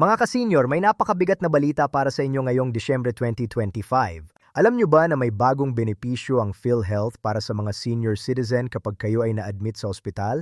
Mga ka-senior, may napakabigat na balita para sa inyo ngayong Disyembre 2025. Alam nyo ba na may bagong benepisyo ang PhilHealth para sa mga senior citizen kapag kayo ay na-admit sa ospital?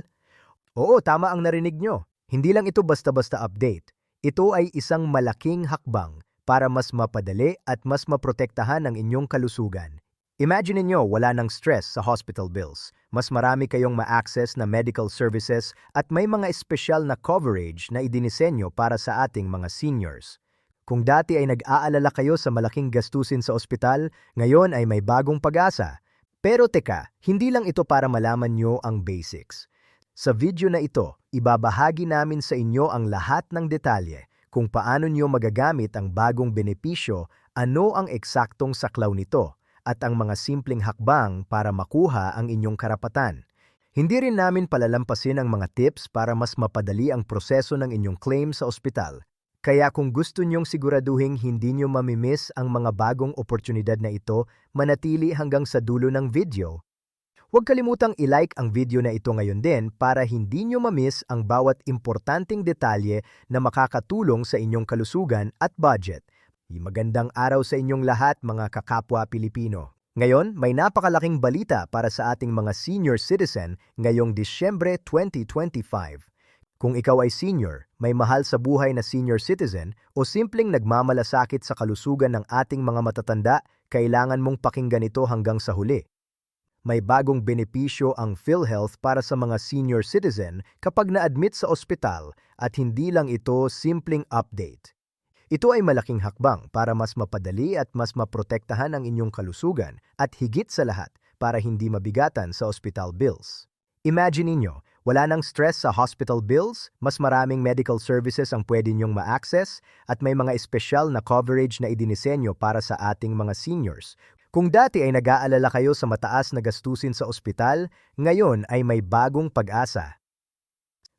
Oo, tama ang narinig nyo. Hindi lang ito basta-basta update. Ito ay isang malaking hakbang para mas mapadali at mas maprotektahan ang inyong kalusugan. Imagine niyo wala ng stress sa hospital bills. Mas marami kayong ma-access na medical services at may mga espesyal na coverage na idinisenyo para sa ating mga seniors. Kung dati ay nag-aalala kayo sa malaking gastusin sa ospital, ngayon ay may bagong pag-asa. Pero teka, hindi lang ito para malaman nyo ang basics. Sa video na ito, ibabahagi namin sa inyo ang lahat ng detalye kung paano nyo magagamit ang bagong benepisyo, ano ang eksaktong saklaw nito, at ang mga simpleng hakbang para makuha ang inyong karapatan. Hindi rin namin palalampasin ang mga tips para mas mapadali ang proseso ng inyong claim sa ospital. Kaya kung gusto nyong siguraduhin hindi nyo mamimiss ang mga bagong oportunidad na ito, manatili hanggang sa dulo ng video. Huwag kalimutang i-like ang video na ito ngayon din para hindi nyo mamiss ang bawat importanteng detalye na makakatulong sa inyong kalusugan at budget. Magandang araw sa inyong lahat mga kakapwa Pilipino. Ngayon, may napakalaking balita para sa ating mga senior citizen ngayong Disyembre 2025. Kung ikaw ay senior, may mahal sa buhay na senior citizen o simpleng nagmamalasakit sa kalusugan ng ating mga matatanda, kailangan mong pakinggan ito hanggang sa huli. May bagong benepisyo ang PhilHealth para sa mga senior citizen kapag na-admit sa ospital at hindi lang ito simpleng update. Ito ay malaking hakbang para mas mapadali at mas maprotektahan ang inyong kalusugan at higit sa lahat para hindi mabigatan sa hospital bills. Imagine ninyo, wala nang stress sa hospital bills, mas maraming medical services ang pwede nyong ma-access at may mga espesyal na coverage na idinisenyo para sa ating mga seniors. Kung dati ay nag-aalala kayo sa mataas na gastusin sa ospital, ngayon ay may bagong pag-asa.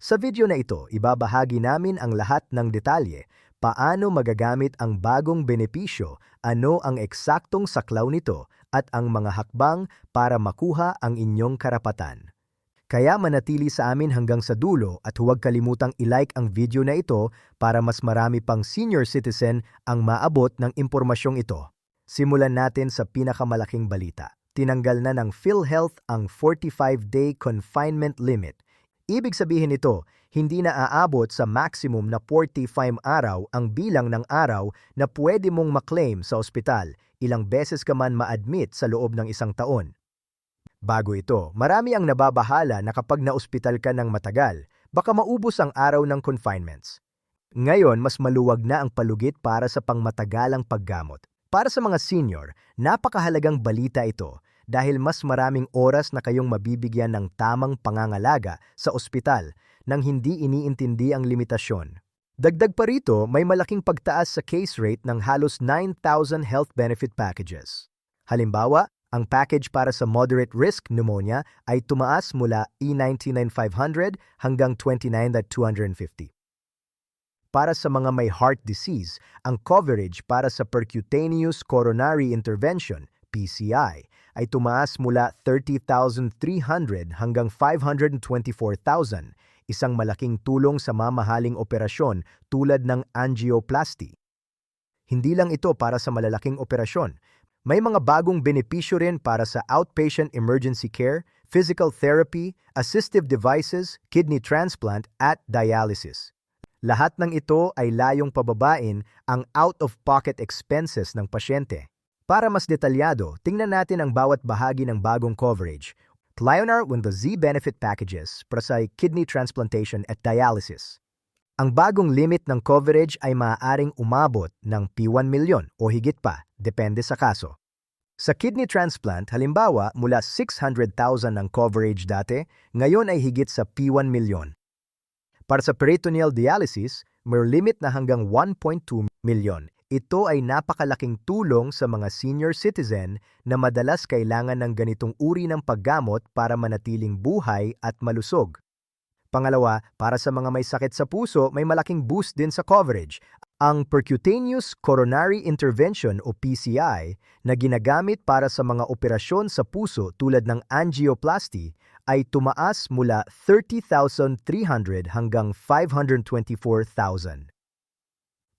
Sa video na ito, ibabahagi namin ang lahat ng detalye, paano magagamit ang bagong benepisyo, ano ang eksaktong saklaw nito, at ang mga hakbang para makuha ang inyong karapatan. Kaya manatili sa amin hanggang sa dulo at huwag kalimutang i-like ang video na ito para mas marami pang senior citizen ang maabot ng impormasyong ito. Simulan natin sa pinakamalaking balita. Tinanggal na ng PhilHealth ang 45-day confinement limit. Ibig sabihin nito, hindi na aabot sa maximum na 45 araw ang bilang ng araw na pwede mong maklaim sa ospital ilang beses ka man ma-admit sa loob ng isang taon. Bago ito, marami ang nababahala na kapag naospital ka ng matagal, baka maubos ang araw ng confinements. Ngayon, mas maluwag na ang palugit para sa pangmatagalang paggamot. Para sa mga senior, napakahalagang balita ito dahil mas maraming oras na kayong mabibigyan ng tamang pangangalaga sa ospital nang hindi iniintindi ang limitasyon. Dagdag pa rito, may malaking pagtaas sa case rate ng halos 9,000 health benefit packages. Halimbawa, ang package para sa moderate risk pneumonia ay tumaas mula E E99,500 hanggang 29,250. Para sa mga may heart disease, ang coverage para sa percutaneous coronary intervention, PCI, ay tumaas mula 30,300 hanggang 524,000, isang malaking tulong sa mamahaling operasyon tulad ng angioplasty. Hindi lang ito para sa malalaking operasyon, may mga bagong benepisyo rin para sa outpatient emergency care, physical therapy, assistive devices, kidney transplant at dialysis. Lahat ng ito ay layong pababain ang out-of-pocket expenses ng pasyente. Para mas detalyado, tingnan natin ang bawat bahagi ng bagong coverage. Lionar with the Z-benefit packages para sa kidney transplantation at dialysis. Ang bagong limit ng coverage ay maaaring umabot ng P1 milyon o higit pa, depende sa kaso. Sa kidney transplant, halimbawa mula 600,000 ang coverage dati, ngayon ay higit sa P1 milyon. Para sa peritoneal dialysis, may limit na hanggang 1.2 milyon. Ito ay napakalaking tulong sa mga senior citizen na madalas kailangan ng ganitong uri ng paggamot para manatiling buhay at malusog. Pangalawa, para sa mga may sakit sa puso, may malaking boost din sa coverage. Ang Percutaneous Coronary Intervention o PCI na ginagamit para sa mga operasyon sa puso tulad ng angioplasty ay tumaas mula 30,300 hanggang 524,000.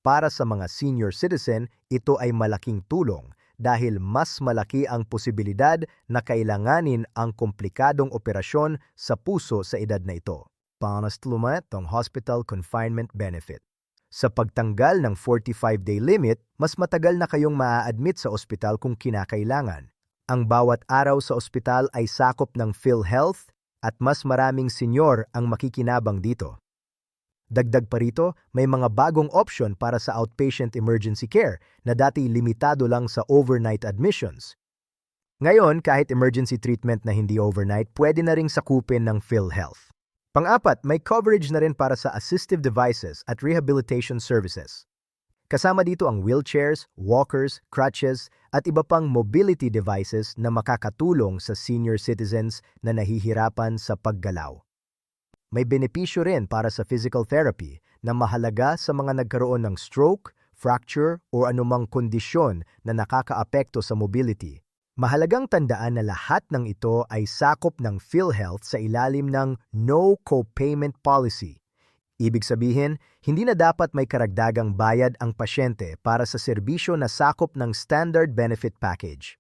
Para sa mga senior citizen, ito ay malaking tulong dahil mas malaki ang posibilidad na kailanganin ang komplikadong operasyon sa puso sa edad na ito. Panastlumat ang Hospital Confinement Benefit. Sa pagtanggal ng 45-day limit, mas matagal na kayong maa-admit sa ospital kung kinakailangan. Ang bawat araw sa ospital ay sakop ng PhilHealth at mas maraming senyor ang makikinabang dito. Dagdag pa rito, may mga bagong option para sa outpatient emergency care na dati limitado lang sa overnight admissions. Ngayon, kahit emergency treatment na hindi overnight, pwede na ring sakupin ng PhilHealth. Pang-apat, may coverage na rin para sa assistive devices at rehabilitation services. Kasama dito ang wheelchairs, walkers, crutches, at iba pang mobility devices na makakatulong sa senior citizens na nahihirapan sa paggalaw. May benepisyo rin para sa physical therapy na mahalaga sa mga nagkaroon ng stroke, fracture o anumang kondisyon na nakakaapekto sa mobility. Mahalagang tandaan na lahat ng ito ay sakop ng PhilHealth sa ilalim ng No Co-Payment Policy. Ibig sabihin, hindi na dapat may karagdagang bayad ang pasyente para sa serbisyo na sakop ng Standard Benefit Package.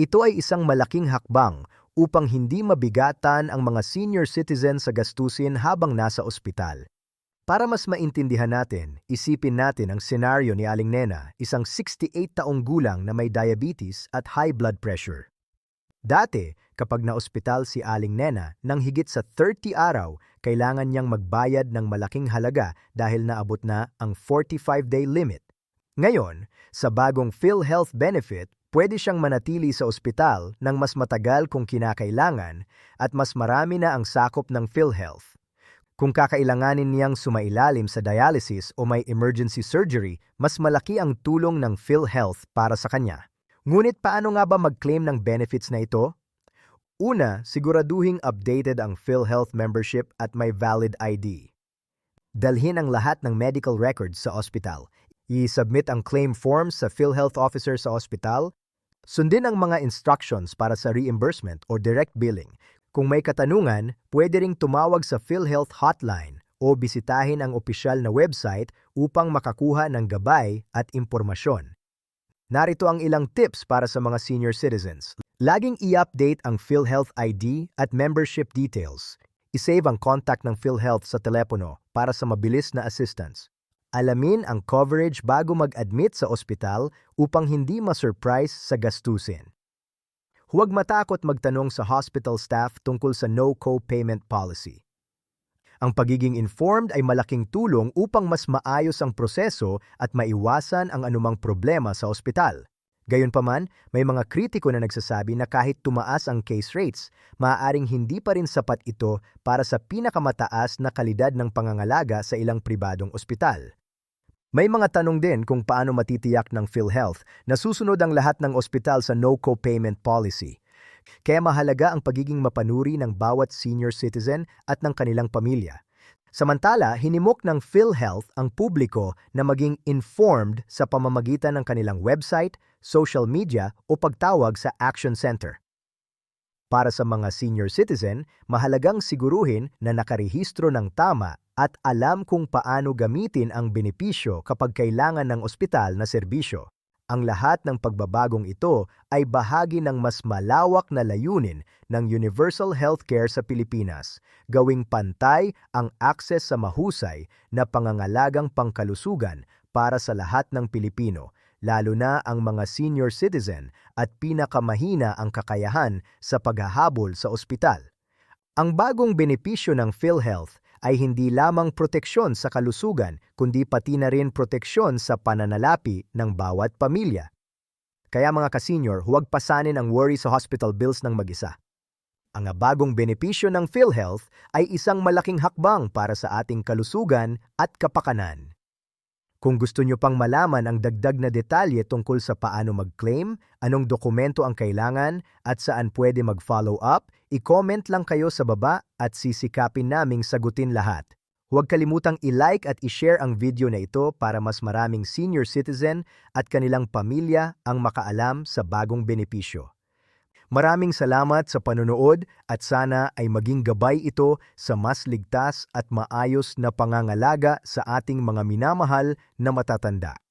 Ito ay isang malaking hakbang upang hindi mabigatan ang mga senior citizen sa gastusin habang nasa ospital. Para mas maintindihan natin, isipin natin ang senaryo ni Aling Nena, isang 68 taong gulang na may diabetes at high blood pressure. Dati, kapag na-ospital si Aling Nena, nang higit sa 30 araw, kailangan niyang magbayad ng malaking halaga dahil naabot na ang 45-day limit. Ngayon, sa bagong PhilHealth benefit, pwede siyang manatili sa ospital ng mas matagal kung kinakailangan at mas marami na ang sakop ng PhilHealth. Kung kakailanganin niyang sumailalim sa dialysis o may emergency surgery, mas malaki ang tulong ng PhilHealth para sa kanya. Ngunit paano nga ba mag-claim ng benefits na ito? Una, siguraduhing updated ang PhilHealth membership at may valid ID. Dalhin ang lahat ng medical records sa ospital. I-submit ang claim forms sa PhilHealth officer sa ospital Sundin ang mga instructions para sa reimbursement or direct billing. Kung may katanungan, pwede ring tumawag sa PhilHealth hotline o bisitahin ang opisyal na website upang makakuha ng gabay at impormasyon. Narito ang ilang tips para sa mga senior citizens. Laging i-update ang PhilHealth ID at membership details. I-save ang contact ng PhilHealth sa telepono para sa mabilis na assistance. Alamin ang coverage bago mag-admit sa ospital upang hindi ma-surprise sa gastusin. Huwag matakot magtanong sa hospital staff tungkol sa no co-payment policy. Ang pagiging informed ay malaking tulong upang mas maayos ang proseso at maiwasan ang anumang problema sa ospital. Gayunpaman, may mga kritiko na nagsasabi na kahit tumaas ang case rates, maaaring hindi pa rin sapat ito para sa pinakamataas na kalidad ng pangangalaga sa ilang pribadong ospital. May mga tanong din kung paano matitiyak ng PhilHealth na susunod ang lahat ng ospital sa no co-payment policy. Kaya mahalaga ang pagiging mapanuri ng bawat senior citizen at ng kanilang pamilya. Samantala, hinimok ng PhilHealth ang publiko na maging informed sa pamamagitan ng kanilang website, social media o pagtawag sa Action Center. Para sa mga senior citizen, mahalagang siguruhin na nakarehistro ng tama at alam kung paano gamitin ang benepisyo kapag kailangan ng ospital na serbisyo. Ang lahat ng pagbabagong ito ay bahagi ng mas malawak na layunin ng universal healthcare sa Pilipinas, gawing pantay ang akses sa mahusay na pangangalagang pangkalusugan para sa lahat ng Pilipino, lalo na ang mga senior citizen at pinakamahina ang kakayahan sa paghahabol sa ospital. Ang bagong benepisyo ng PhilHealth ay hindi lamang proteksyon sa kalusugan kundi pati na rin proteksyon sa pananalapi ng bawat pamilya. Kaya mga kasenyor, huwag pasanin ang worry sa hospital bills ng mag-isa. Ang bagong benepisyo ng PhilHealth ay isang malaking hakbang para sa ating kalusugan at kapakanan. Kung gusto nyo pang malaman ang dagdag na detalye tungkol sa paano mag-claim, anong dokumento ang kailangan, at saan pwede mag-follow up, i-comment lang kayo sa baba at sisikapin naming sagutin lahat. Huwag kalimutang i-like at i-share ang video na ito para mas maraming senior citizen at kanilang pamilya ang makaalam sa bagong benepisyo. Maraming salamat sa panonood at sana ay maging gabay ito sa mas ligtas at maayos na pangangalaga sa ating mga minamahal na matatanda.